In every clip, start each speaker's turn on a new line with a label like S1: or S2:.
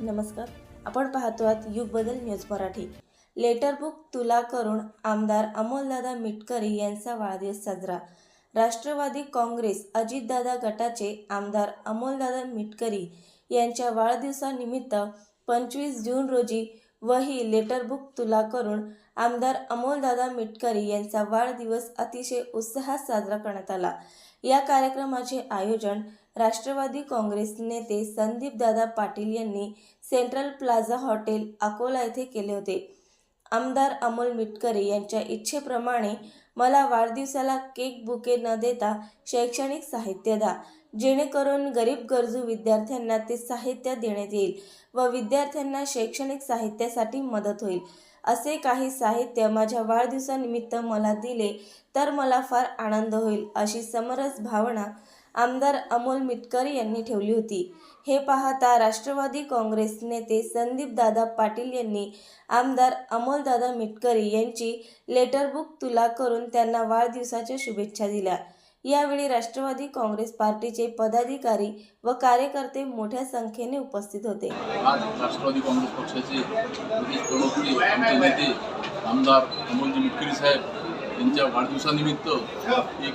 S1: नमस्कार. आपण पाहतो आहात युग बदल न्यूज मराठी. लेटर बुक तुला करून आमदार अमोलदादा मिटकरी यांचा वाढदिवस साजरा. राष्ट्रवादी काँग्रेस अजितदादा गटाचे आमदार अमोलदादा मिटकरी यांच्या वाढदिवसानिमित्त पंचवीस जून रोजी वही लेटर बुक तुला करून आमदार अमोलदादा मिटकरी यांचा वाढदिवस अतिशय उत्साहात साजरा करण्यात आला. या कार्यक्रमाचे आयोजन राष्ट्रवादी काँग्रेस नेते संदीपदादा पाटील यांनी सेंट्रल प्लाझा हॉटेल अकोला येथे केले होते. आमदार अमोल मिटकरे यांच्या इच्छेप्रमाणे मला वाढदिवसाला केक बुके न देता शैक्षणिक साहित्य द्या. जेणेकरून गरीब गरजू विद्यार्थ्यांना ते साहित्य देण्यात येईल व विद्यार्थ्यांना शैक्षणिक साहित्यासाठी मदत होईल. असे काही साहित्य माझ्या वाढदिवसानिमित्त मला दिले तर मला फार आनंद होईल अशी समरस भावना आमदार अमोल मिटकरी यांनी ठेवली होती. हे पाहता राष्ट्रवादी काँग्रेस नेते संदीपदादा पाटील यांनी आमदार अमोलदादा मिटकरी यांची लेटर बुक तुला करून त्यांना वाढदिवसाच्या शुभेच्छा दिल्या. यावेळी राष्ट्रवादी काँग्रेस पार्टीचे पदाधिकारी व कार्यकर्ते मोठ्या संख्येने उपस्थित होते.
S2: आज राष्ट्रवादी काँग्रेस पक्षाचे आमदार अमोलजी मिटकरी साहेब यांच्या वाढदिवसानिमित्त एक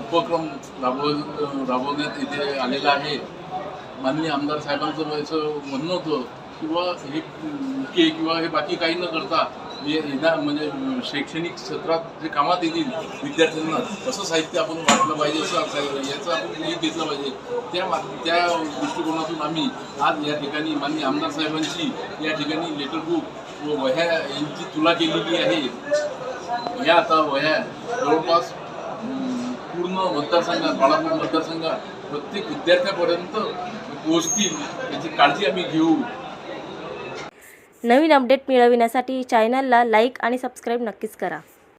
S2: उपक्रम राबव राबवण्यात येथे आलेला आहे. माननीय आमदार साहेबांचं असं म्हणणं होतं किंवा हे के किंवा हे बाकी काही न करता हे येणार म्हणजे शैक्षणिक क्षेत्रात जे कामात येतील विद्यार्थ्यांना असं साहित्य आपण वाटलं पाहिजे असं याचं आपण हे घेतलं पाहिजे. त्या मा- त्या दृष्टिकोनातून आम्ही आज या ठिकाणी माननीय आमदार साहेबांची या ठिकाणी लेटर बुक व वह्या यांची तुला केलेली आहे. या आता वया जवळपास पूर्ण मतदारसंघात बाळापूर मतदारसंघात प्रत्येक विद्यार्थ्यापर्यंत पोहोचतील याची काळजी आम्ही घेऊ.
S1: नवीन अपडेट मिळविण्यासाठी चॅनलला लाईक आणि सबस्क्राईब नक्कीच करा.